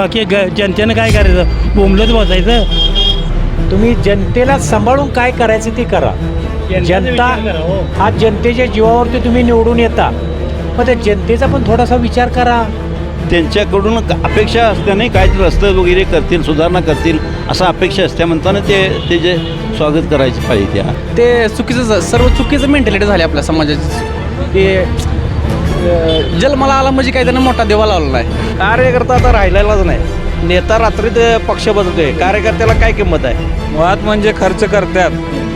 बाकी ग जनतेनं काय करायचं? बोंबलत बसायचं. तुम्ही जनतेला सांभाळून काय करायचं ते करा. जनता आज जनतेच्या जीवावरती तुम्ही निवडून येता. मग त्या जनतेचा पण थोडासा विचार करा. त्यांच्याकडून अपेक्षा असल्याने काय ते रस्ते वगैरे करतील सुधारणा करतील असं अपेक्षा असत्या म्हणताना ते ते जे स्वागत करायचे पाहिजे त्या. ते चुकीचं ज- सर्व चुकीचं मेंटॅलिटी झाली आपल्या समाजाची. ते जन्माला आला म्हणजे काही त्यांना मोठा देवा लावलेला आहे. कार्यकर्ता आता राहिलेलाच नाही. नेता रात्रीत पक्ष बदलतोय. कार्यकर्त्याला काय किंमत आहे? मुळात म्हणजे खर्च करतात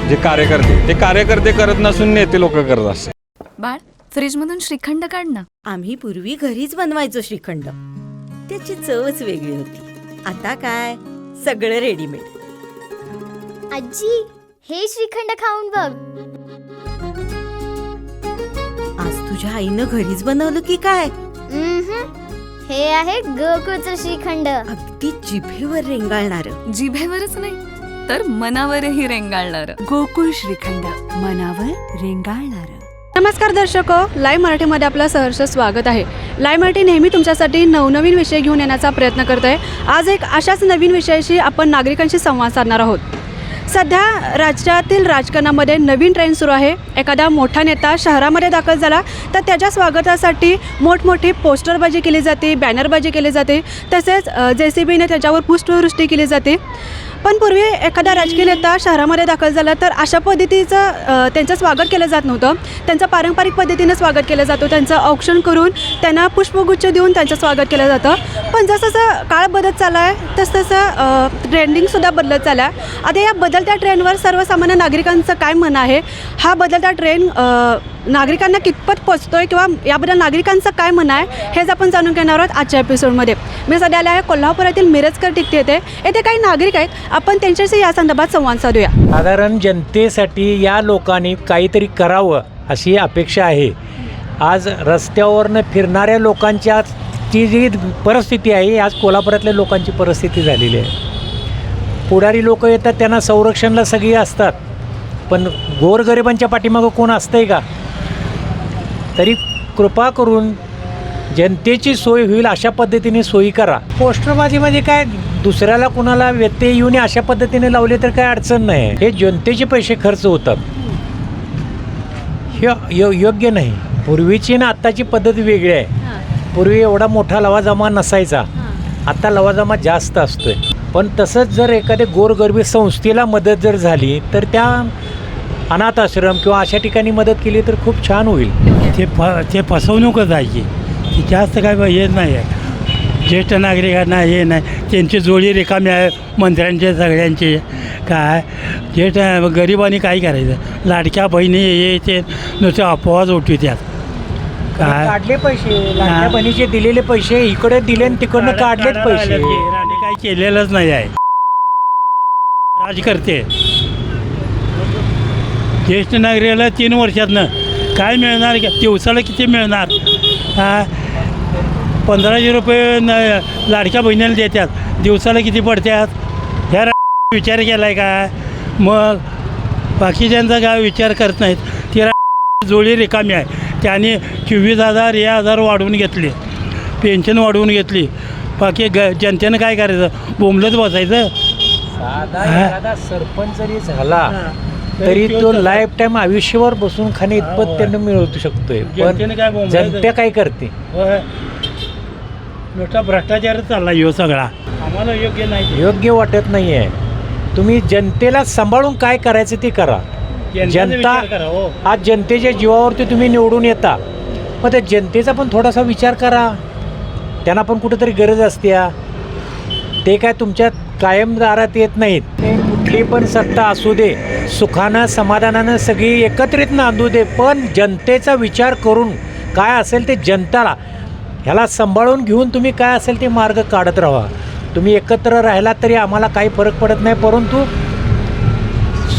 जे कार्यकर्ते. ते कार्यकर्ते करत नसून नेते लोक करत असतात. बाळ फ्रीजमधून श्रीखंड काढ ना. आम्ही पूर्वी घरीच बनवायचो श्रीखंड. त्याची चवच वेगळी होती. आता काय? सगळं रेडीमेड आजी हे श्रीखंड खाऊन बघ. तुझ्या आईनं घरीच बनवलं की काय. हे आहे गोकुळचं श्रीखंड. अगदी जिभेवर रेंगाळणार. जिभेवरच नाही तर मनावरही रेंगाळणार. गोकुळ श्रीखंड मनावर रेंगाळणार. नमस्कार दर्शक लाईव्ह मराठीमध्ये आपलं सहर्ष स्वागत आहे. लाईव्ह मराठी नेहमी तुमच्यासाठी नवनवीन विषय घेऊन येण्याचा प्रयत्न करत आहे आज एक अशाच नवीन विषयाशी आपण नागरिकांशी संवाद साधणार आहोत. सध्या राज्यातील राजकारणामध्ये नवीन ट्रेंड सुरू आहे. एखादा मोठा नेता शहरामध्ये दाखल झाला तर त्याच्या स्वागतासाठी मोठमोठी पोस्टरबाजी केली जाते बॅनरबाजी केली जाते. तसेच जे सी बीने त्याच्यावर पुष्पवृष्टी केली जाते. पण पूर्वी एखादा राजकीय नेता शहरामध्ये दाखल झाला तर अशा पद्धतीचं त्यांचं स्वागत केलं जात नव्हतं. त्यांचं पारंपरिक पद्धतीनं स्वागत केलं जातं. त्यांचं औक्षण करून त्यांना पुष्पगुच्छ देऊन त्यांचं स्वागत केलं जातं. पण जसं जसं काळ बदलत चालला आहे तसं तसं ट्रेंडिंगसुद्धा बदलत चालला आहे आता या बदलत्या ट्रेंडवर सर्वसामान्य नागरिकांचं काय म्हणणं आहे? हा बदलता ट्रेंड नागरिकांना कितपत पोचतो आहे किंवा याबद्दल नागरिकांचं काय म्हणणं आहे हेच आपण जाणून घेणार आहोत आजच्या एपिसोडमध्ये मी सध्या आले आहे कोल्हापुरातील मिरजकर टिकते येथे. येथे काही नागरिक आहेत. आपण त्यांच्याशी या संदर्भात संवाद साधूया. साधारण जनतेसाठी या लोकांनी काहीतरी करावं अशी अपेक्षा आहे. आज रस्त्यावरनं फिरणाऱ्या लोकांच्या ती जी परिस्थिती आहे आज कोल्हापुरातल्या लोकांची परिस्थिती झालेली आहे. पुढारी लोक येतात त्यांना संरक्षणला सगळी असतात. पण गोरगरिबांच्या पाठीमागं कोण असतंय का? तरी कृपा करून जनतेची सोय होईल अशा पद्धतीने सोयी करा. पोस्टरबाजीमध्ये काय दुसऱ्याला कुणाला व्यत्यय येऊन अशा पद्धतीने लावले तर काय अडचण नाही. हे जनतेचे पैसे खर्च होतात. हे यो योग्य नाही. पूर्वीची ना आत्ताची पद्धत वेगळी आहे. पूर्वी एवढा मोठा लवाजमा नसायचा. आता लवाजमा जास्त असतोय. पण तसंच जर एखाद्या गोरगरबी संस्थेला मदत जर झाली तर त्या अनाथ आश्रम किंवा अशा ठिकाणी मदत केली तर खूप छान होईल. ते फ ते फसवणूकच आहे की ती जास्त काय हे नाही आहे ज्येष्ठ नागरिकांना हे नाही. त्यांची जोडी रिकामी आहे मंत्र्यांचे सगळ्यांचे. काय? ज्येष्ठ गरिबांनी काय करायचं? लाडक्या बहिणी हे ते नुसते अपवाद उठवी त्यात काय? काढले पैसे. लाडक्या बहिणीचे दिलेले पैसे इकडे दिले आणि तिकडनं काढलेच पैसे. काही केलेलंच नाही आहे. राजकर्ते ज्येष्ठ नागरिकाला तीन वर्षातनं काय मिळणार? का दिवसाला किती मिळणार? हा? पंधराशे रुपये न लाडक्या बहिणीला देतात. दिवसाला किती पडतात? ह्या विचार केला आहे का? मग बाकीच्यांचा काय विचार करत नाहीत ती रा- जोडी रिकामी आहे. त्याने चोवीस हजार हे हजार वाढवून घेतले. पेन्शन वाढवून घेतली. बाकी ग जनतेनं काय करायचं? बोंबलत बसायचं. सरपंच जरी झाला तरी तो लाईफ टाईम आयुष्यभर बसून खाणे इतपत त्यांना मिळवू शकतोय. पण? जनता काय करते? भ्रष्टाचारच चालला ह्यो सगळा. आम्हाला योग्य नाही. योग्य वाटत नाहीये. तुम्ही जनतेला सांभाळून काय करायचं ते करा. जनता हो. आज जनतेच्या जीवावरती तुम्ही निवडून येता. मग त्या जनतेचा पण थोडासा विचार करा. त्यांना पण कुठेतरी गरज असत्या. ते काय तुमच्या कायम दारात येत नाहीत. ते कुठली पण सत्ता असू दे सुखानं समाधानानं सगळी एकत्रित नांदू दे पण जनतेचा विचार करून काय असेल ते जनताला ह्याला सांभाळून घेऊन तुम्ही काय असेल ते मार्ग काढत राहा. तुम्ही एकत्र राहिला तरी आम्हाला काही फरक पडत नाही परंतु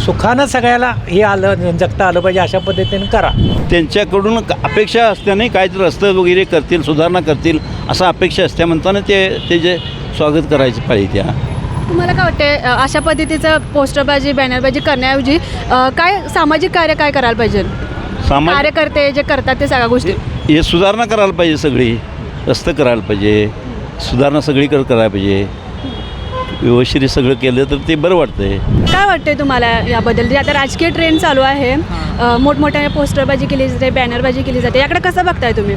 सुखानं सगळ्याला हे आलं जगता आलं पाहिजे अशा पद्धतीने करा. त्यांच्याकडून अपेक्षा अपेक्षा असल्याने काय रस्ते वगैरे करतील सुधारणा करतील असं अपेक्षा असते म्हणताना ते ते जे स्वागत करायचं पाहिजे त्या तुम्हाला काय वाटते अशा पद्धतीचं पोस्टरबाजी बॅनरबाजी करण्याऐवजी काय सामाजिक कार्य काय करायला पाहिजे? सामाजिक कार्यकर्ते जे करतात ते सगळ्या गोष्टी. हे सुधारणा करायला पाहिजे सगळी. रस्ते करायला पाहिजे. सुधारणा सगळीकडे करायला पाहिजे. व्यवस्थित सगळं केलं तर ते बरं वाटतंय. काय वाटतंय तुम्हाला याबद्दल? जे आता राजकीय ट्रेंड चालू आहे मोठमोठ्या पोस्टरबाजी केली जाते बॅनरबाजी केली जाते याकडे कसं बघताय तुम्ही?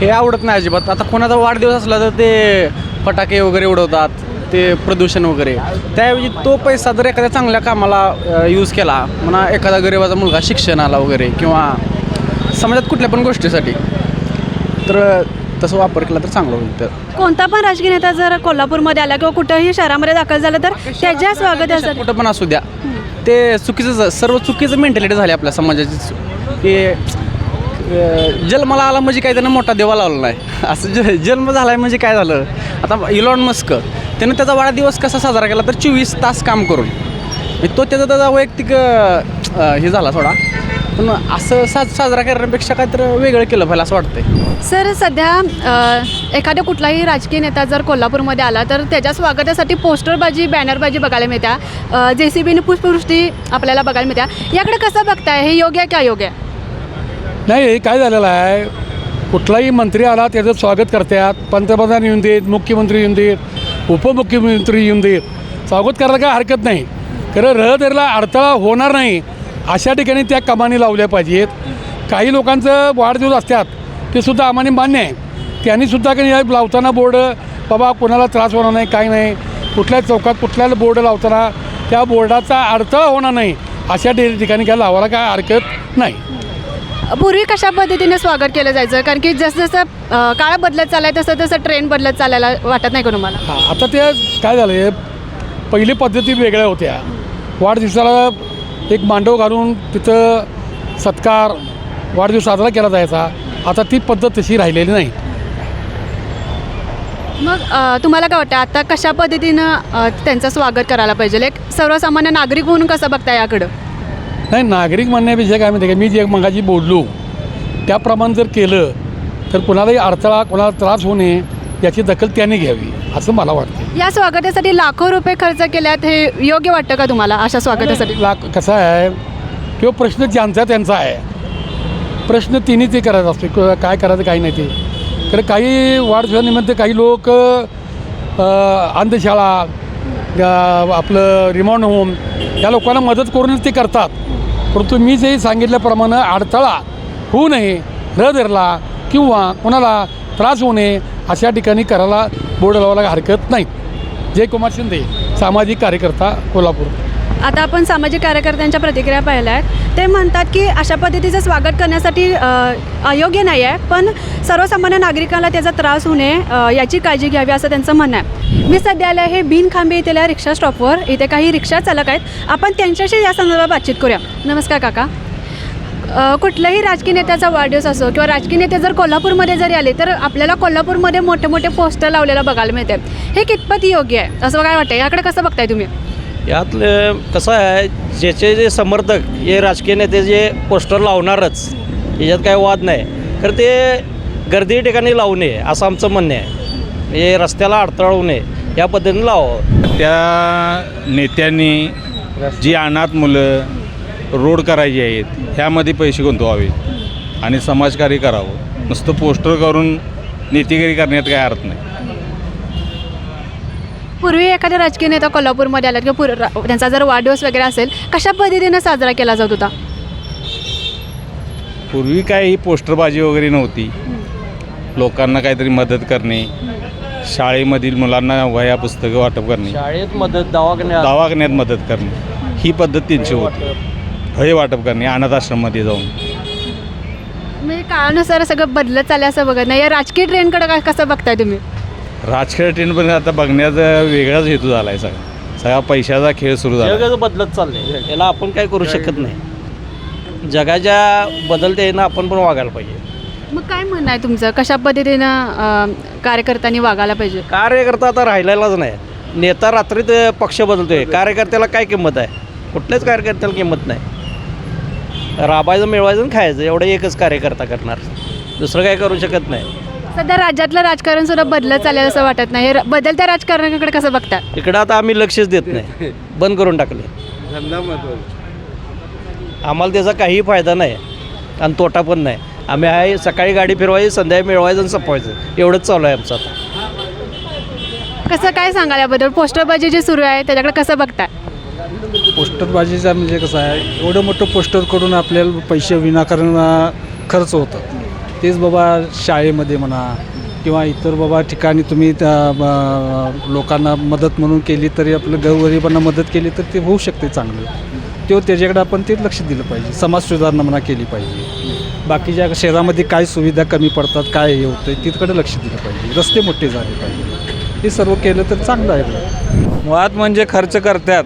हे आवडत नाही अजिबात. आता कोणाचा वाढदिवस असला तर ते फटाके वगैरे उडवतात. ते प्रदूषण वगैरे. त्याऐवजी तो पैसा जर एखाद्या चांगल्या कामाला यूज केला म्हणा एखादा गरिबाचा मुलगा शिक्षणाला वगैरे किंवा समाजात कुठल्या पण गोष्टीसाठी तर तसं वापर केला तर चांगलं होईल तर. कोणता पण राजकीय नेता जर कोल्हापूरमध्ये आला किंवा कुठंही शहरामध्ये दाखल झाला तर त्याच्या स्वागतासाठी कुठं पण असू द्या. ते चुकीचं सर्व चुकीचं मेंटॅलिटी झाली आपल्या समाजाची. की जन्माला आला म्हणजे काय त्यानं मोठा देवा लावला नाही. असं ज जन्म झाला आहे म्हणजे काय झालं? आता इलॉन मस्क त्यानं त्याचा वाढदिवस कसा साजरा केला तर चोवीस तास काम करून. म्हणजे तो त्याचा त्याचा वैयक्तिक हे झाला थोडा पण असं साज साजरा करण्यापेक्षा काहीतरी वेगळं केलं पाहिजे असं वाटतंय. सर सध्या एखाद्या कुठलाही राजकीय नेता जर कोल्हापूरमध्ये आला तर त्याच्या स्वागतासाठी पोस्टरबाजी बॅनरबाजी बघायला मिळत्या. जे सी बीने पुष्पवृष्टी आपल्याला बघायला मिळत्या. याकडे कसं बघताय? हे योग्य आहे का योग्य आहे नाही हे काय झालेलं आहे? कुठलाही मंत्री आला त्याचं स्वागत करतात. पंतप्रधान येऊन देत मुख्यमंत्री येऊन देत. उपमुख्यमंत्री येऊन देईल. स्वागत करायला काय हरकत नाही. खरं रहदारीला अडथळा होणार नाही अशा ठिकाणी त्या कमानी लावल्या पाहिजेत. काही लोकांचं वाढदिवस असतात ते सुद्धा आम्हाला मान्य आहे. त्यांनीसुद्धा काही लावताना बोर्ड बाबा कोणाला त्रास होणार नाही काही नाही. कुठल्या चौकात कुठल्या बोर्ड लावताना त्या बोर्डाचा अडथळा होणार नाही अशा ठि- ठिकाणी काय लावायला काय हरकत नाही. पूर्वी कशा पद्धतीने स्वागत केलं जायचं? कारण की जसं जसं अ, काळ बदलत चाललाय तसं तसं ट्रेंड बदलत चालायला वाटत नाही का तुम्हाला हां आता ते काय झालं आहे पहिली पद्धती वेगळ्या होत्या. वाढदिवसाला एक मांडव घालून तिथं सत्कार वाढदिवस साजरा केला जायचा. आता ती पद्धत तशी राहिलेली नाही. मग अ, तुम्हाला काय वाटतं आता कशा पद्धतीनं अ, त्यांचं स्वागत करायला पाहिजे? एक सर्वसामान्य नागरिक म्हणून कसं बघताय याकडं? नाही नागरिक म्हणण्यापेक्षा काय माहिती का मी जे मगाशी बोललो त्याप्रमाणे जर केलं तर कुणालाही अडथळा कोणाला त्रास होणे याची दखल त्याने घ्यावी असं मला वाटतं. या स्वागतासाठी लाखो रुपये खर्च केल्यात हे योग्य वाटतं का तुम्हाला अशा स्वागतासाठी? लाख कसा आहे तो प्रश्न ज्यांचा त्यांचा आहे. प्रश्न तिन्ही ते करायचा असतो क- काय करायचं काही नाही ते. तर काही वाढदिवसानिमित्त काही लोक अंधशाळा आपलं रिमाउंड होम या लोकांना मदत करूनच ते करतात. परंतु मी जे सांगितल्याप्रमाणे अडथळा होऊ नये र धरला किंवा कोणाला त्रास होऊ नये अशा ठिकाणी करायला बोर्ड लावायला हरकत नाही. जयकुमार शिंदे सामाजिक कार्यकर्ता कोल्हापूर. आता आपण सामाजिक कार्यकर्त्यांच्या प्रतिक्रिया पाहिल्या आहेत ते म्हणतात की अशा पद्धतीचं स्वागत करण्यासाठी अयोग्य नाही आहे पण सर्वसामान्य नागरिकाला त्याचा त्रास होऊ नये याची काळजी घ्यावी असं त्यांचं म्हणणं आहे. मी सध्या आले आहे बिनखांबे येथील रिक्षा स्टॉपवर. इथे काही रिक्षा चालक आहेत. आपण त्यांच्याशी या संदर्भात बातचीत करूया. नमस्कार काका. कुठल्याही राजकीय नेत्याचा वाढदिवस असो किंवा राजकीय नेते जर कोल्हापूरमध्ये जरी आले तर आपल्याला कोल्हापूरमध्ये मोठे मोठे पोस्टर लावलेलं बघायला मिळते हे कितपत योग्य आहे? असं काय वाटतं याकडे कसं बघताय तुम्ही? यातलं कसं आहे ज्याचे जे समर्थक हे राजकीय नेते जे पोस्टर लावणारच याच्यात काही वाद नाही. तर ते गर्दी ठिकाणी लावू नये असं आमचं म्हणणं आहे. हे रस्त्याला अडथळवू नये या पद्धतीने लावावं. त्या नेत्यांनी जी अनाथ मुलं रोड करायची आहेत ह्यामध्ये पैसे गुंतवावे आणि समाजकार्य करावं. नुसतं पोस्टर करून नेतेगिरी करण्यात काय अर्थ नाही. पूर्वी एखादा राजकीय नेता कोल्हापूरमध्ये आला किंवा पूर त्यांचा जर वाढदिवस वगैरे असेल कशा पद्धतीने साजरा केला जात होता? पूर्वी काय ही पोस्टरबाजी वगैरे नव्हती. लोकांना काहीतरी मदत करणे शाळेमधील मुलांना वह्या पुस्तकं वाटप करणे शाळेत मदत दवाखान्यात? दवाखान्यात मदत करणे. ही पद्धत त्यांची होती. भय वाटप करणे अनाथ आश्रममध्ये जाऊन. म्हणजे काळानुसार सगळं बदलत चाललं असं बघत नाही. या राजकीय ट्रेंडकडे का कसं बघताय तुम्ही? राजकीय ट्रेंड पण आता बघण्याचा वेगळाच हेतू झाला आहे सगळा. सगळा पैशाचा खेळ सुरू झाला. बदलत चाललंय. याला आपण काय करू शकत नाही. जगाच्या बदलत्या यानं आपण पण वागायला पाहिजे. मग काय म्हणणं आहे तुमचं? कशा पद्धतीनं अं, कार्यकर्त्यांनी वागायला पाहिजे? कार्यकर्ता आता राहिलेलाच नाही. नेता रात्रीत पक्ष बदलतोय. कार्यकर्त्याला काय किंमत आहे? कुठल्याच कार्यकर्त्याला किंमत नाही. राबायचं मिळवायचं आणि खायचं. एवढं एकच कार्यकर्ता करणार. दुसरं काय करू शकत नाही. सध्या राज्यातलं राजकारण सुद्धा बदलत चालेल असं वाटत नाही. हे बदलत्या राजकारणाकडे कसं बघता? इकडं आता आम्ही लक्षच देत नाही. बंद करून टाकले. आम्हाला त्याचा काही फायदा नाही आणि तोटा पण नाही. आम्ही आहे सकाळी गाडी फिरवायची संध्याकाळी मिळवायचं आणि संपवायचं. एवढंच चालू आहे आमचं आता. कसं काय सांगाल याबद्दल? पोस्टरबाजी जी सुरू आहे त्याच्याकडे कसं बघताय पोस्टरबाजीचा म्हणजे कसं आहे एवढं मोठं पोस्टर करून आपल्याला पैसे विनाकारण अ, खर्च होतं तेच बाबा शाळेमध्ये म्हणा किंवा इतर बाबा ठिकाणी तुम्ही त्या लोकांना मदत म्हणून केली तरी आपलं गरीबांना मदत केली तर ते होऊ शकते चांगलं. तो त्याच्याकडे आपण ते लक्ष दिलं पाहिजे. समाज सुधारणा म्हणा केली पाहिजे. बाकीच्या शहरामध्ये काय सुविधा कमी पडतात काय हे होतं तिकडे लक्ष दिलं पाहिजे. रस्ते मोठे झाले पाहिजे. हे सर्व केलं तर चांगलं आहे मुळात म्हणजे खर्च करतात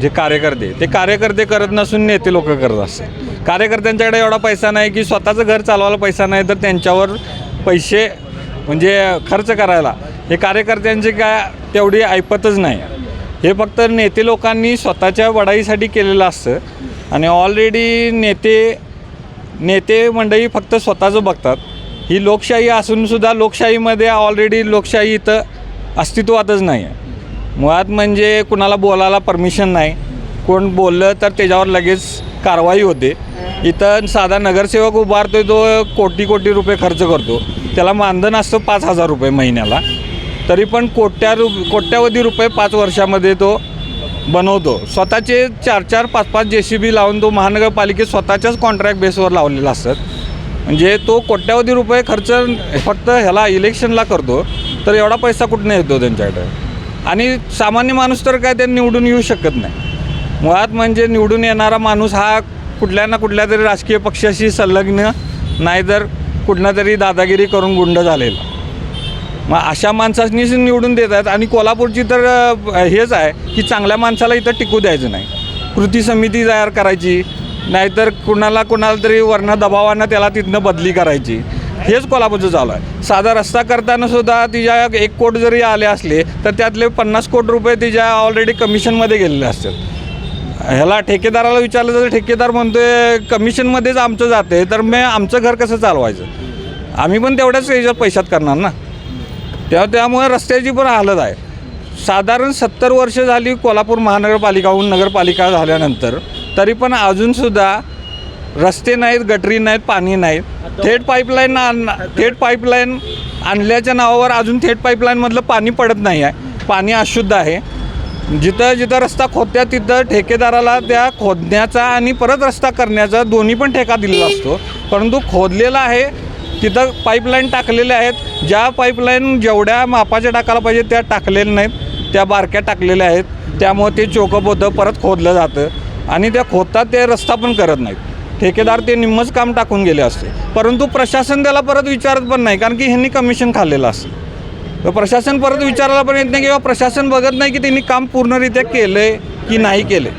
जे कार्यकर्ते. ते कार्यकर्ते करत नसून नेते लोक करत असतात. कार्यकर्त्यांच्याकडे एवढा पैसा नाही की स्वतःचं घर चालवायला पैसा नाही तर त्यांच्यावर पैसे म्हणजे खर्च करायला. हे कार्यकर्त्यांची काय तेवढी ऐपतच नाही. हे फक्त नेते लोकांनी स्वतःच्या वडाईसाठी केलेलं असतं. आणि ऑलरेडी नेते नेते मंडळी फक्त स्वतःचं बघतात. ही लोकशाही असूनसुद्धा लोकशाहीमध्ये ऑलरेडी लोकशाही इथं अस्तित्वातच नाही. आहे मुळात म्हणजे कुणाला बोलायला परमिशन नाही. कोण बोललं तर त्याच्यावर लगेच कारवाई होते. इथं साधा नगरसेवक उभारतोय तो कोटी कोटी रुपये खर्च करतो. त्याला मानधन असतं पाच हजार रुपये महिन्याला. तरी पण कोट्या रु कोट्यावधी रुपये पाच वर्षामध्ये तो बनवतो. स्वतःचे चार चार पाच पाच जे सी बी लावून तो महानगरपालिकेत स्वतःच्याच कॉन्ट्रॅक्ट बेसवर लावलेला असतात. म्हणजे तो कोट्यावधी रुपये खर्च फक्त ह्याला इलेक्शनला करतो तर एवढा पैसा कुठनं येतो त्यांच्याकडे? आणि सामान्य माणूस तर काय ते निवडून येऊ शकत नाही. मुळात म्हणजे निवडून येणारा माणूस हा कुठल्या ना कुठल्या तरी राजकीय पक्षाशी संलग्न नाहीतर कुठला तरी दादागिरी करून गुंड झालेला. मग अशा माणसांनीच निवडून देत आहेत आणि कोल्हापूरची तर हेच आहे की चांगल्या माणसाला इथं टिकू द्यायचं नाही. कृती समिती तयार करायची नाहीतर कुणाला कुणाला तरी वर्ण दबावानं त्याला तिथनं बदली करायची. हेच कोल्हापूरचं चालू आहे. साधा रस्ता करताना सुद्धा तिच्या एक कोट जरी आले असले तर त्यातले पन्नास कोटी रुपये तिच्या ऑलरेडी कमिशनमध्ये गेलेले असतात. ह्याला ठेकेदाराला विचारलं तर ठेकेदार म्हणतोय कमिशनमध्येच आमचं जाते तर मी आमचं घर कसं चालवायचं? आम्ही पण तेवढ्याच याच्यात पैशात करणार ना. तेव्हा त्यामुळे रस्त्याची पण हालत आहे. साधारण सत्तर वर्ष झाली कोल्हापूर महानगरपालिकाहून नगरपालिका झाल्यानंतर तरी पण अजूनसुद्धा रस्ते नाहीत गटरी नाहीत पाणी नाहीत. थेट पाईपलाईन आण थेट पाईपलाईन आणल्याच्या नावावर अजून थेट पाईपलाईनमधलं पाणी पडत नाही आहे. पाणी अशुद्ध आहे. जिथं जिथं रस्ता खोदत्या तिथं ठेकेदाराला त्या खोदण्याचा आणि परत रस्ता करण्याचा दोन्ही पण ठेका दिलेला असतो. परंतु खोदलेला आहे तिथं पाईपलाईन टाकलेल्या आहेत. ज्या पाईपलाईन जेवढ्या मापाच्या टाकायला पाहिजे त्या टाकलेल्या नाहीत. त्या बारक्या टाकलेल्या आहेत. त्यामुळे ते चोकअप होतं परत खोदलं जातं आणि त्या खोदतात ते रस्ता पण करत नाहीत. ठेकेदार ते निम्मच काम टाकून गेले असते. परंतु प्रशासन त्याला परत विचारत पण नाही कारण की ह्यांनी कमिशन खाल्लेलं असतं. प्रशासन परत विचारायला पण येत नाही किंवा प्रशासन बघत नाही की त्यांनी काम पूर्णरित्या केलं आहे की नाही केले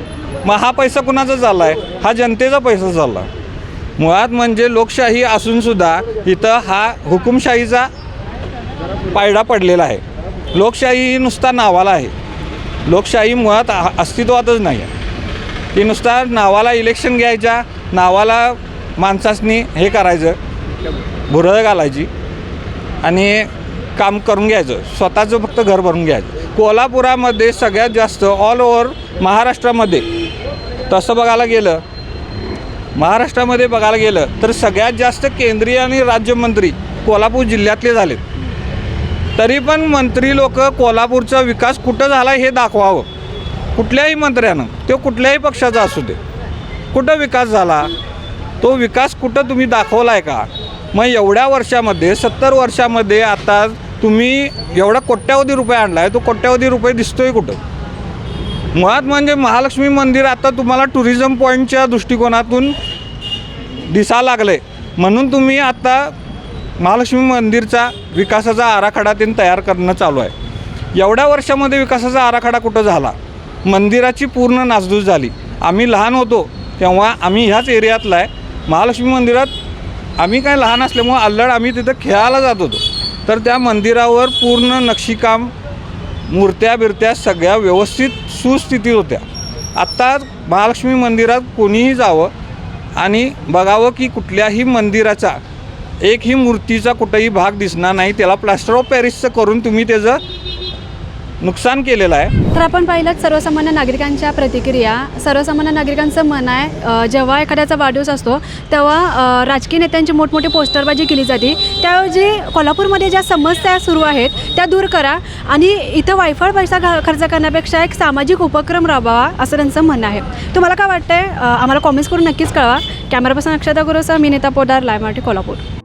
मग हा पैसा कुणाचा झाला आहे हा जनतेचा पैसा झाला. मुळात म्हणजे लोकशाही असूनसुद्धा इथं हा हुकुमशाहीचा पायडा पडलेला आहे. लोकशाही ही नुसता नावाला आहे. लोकशाही मुळात आ- अस्तित्वातच नाही आहे. ती नुसता नावाला इलेक्शन घ्यायच्या नावाला माणसासनी हे करायचं भुरळ घालायची. आणि काम करून घ्यायचं. स्वतःचं फक्त घर भरून घ्यायचं. कोल्हापुरामध्ये सगळ्यात जास्त ऑल ओव्हर महाराष्ट्रामध्ये. तसं बघायला गेलं महाराष्ट्रामध्ये बघायला गेलं तर सगळ्यात जास्त केंद्रीय आणि राज्यमंत्री कोल्हापूर जिल्ह्यातले झालेत. तरी पण मंत्री लोक कोल्हापूरचा विकास कुठं झाला हे दाखवावं. कुठल्याही मंत्र्यानं तो कुठल्याही पक्षाचा असू दे. कुठं विकास झाला तो विकास कुठं तुम्ही दाखवला आहे का? मग एवढ्या वर्षामध्ये सत्तर वर्षामध्ये आता तुम्ही एवढा कोट्यावधी रुपये आणला आहे तो कोट्यावधी रुपये दिसतोय कुठं? मुळात म्हणजे महालक्ष्मी मंदिर आता तुम्हाला टुरिझम पॉईंटच्या दृष्टिकोनातून दिसा लागलं आहे म्हणून तुम्ही आता महालक्ष्मी मंदिरचा विकासाचा आराखडा त्यांनी तयार करणं चालू आहे. एवढ्या वर्षामध्ये विकासाचा आराखडा कुठं झाला? मंदिराची पूर्ण नासधूस झाली. आम्ही लहान होतो तेव्हा आम्ही ह्याच एरियातला आहे. महालक्ष्मी मंदिरात आम्ही काय लहान असल्यामुळं अल्लड आम्ही तिथं खेळायला जात होतो. तर त्या मंदिरावर पूर्ण नक्षीकाम मूर्त्या बिरत्या सगळ्या व्यवस्थित सुस्थितीत होत्या. आत्ता महालक्ष्मी मंदिरात कोणीही जावं आणि बघावं की कुठल्याही मंदिराचा एकही मूर्तीचा कुठंही भाग दिसणार नाही त्याला प्लॅस्टर ऑफ पॅरिसचं करून तुम्ही त्याचं नुकसान केलेलं आहे. तर आपण पाहिलं सर्वसामान्य नागरिकांच्या प्रतिक्रिया. सर्वसामान्य नागरिकांचं मन आहे जेव्हा एखाद्याचा वाढदिवस असतो तेव्हा राजकीय नेत्यांची मोठमोठी पोस्टरबाजी केली जाते. त्याऐवजी कोल्हापूरमध्ये ज्या समस्या सुरू आहेत त्या दूर करा आणि इथं वायफळ पैसा खर्च करण्यापेक्षा एक सामाजिक उपक्रम राबवा असं त्यांचं म्हणणं आहे. तुम्हाला काय वाटतंय? आहे आम्हाला कॉमेंट्स करून नक्कीच कळवा. कॅमेरापासून अक्षता गुरुसह मी नेता पोदार लायमार्टी कोल्हापूर.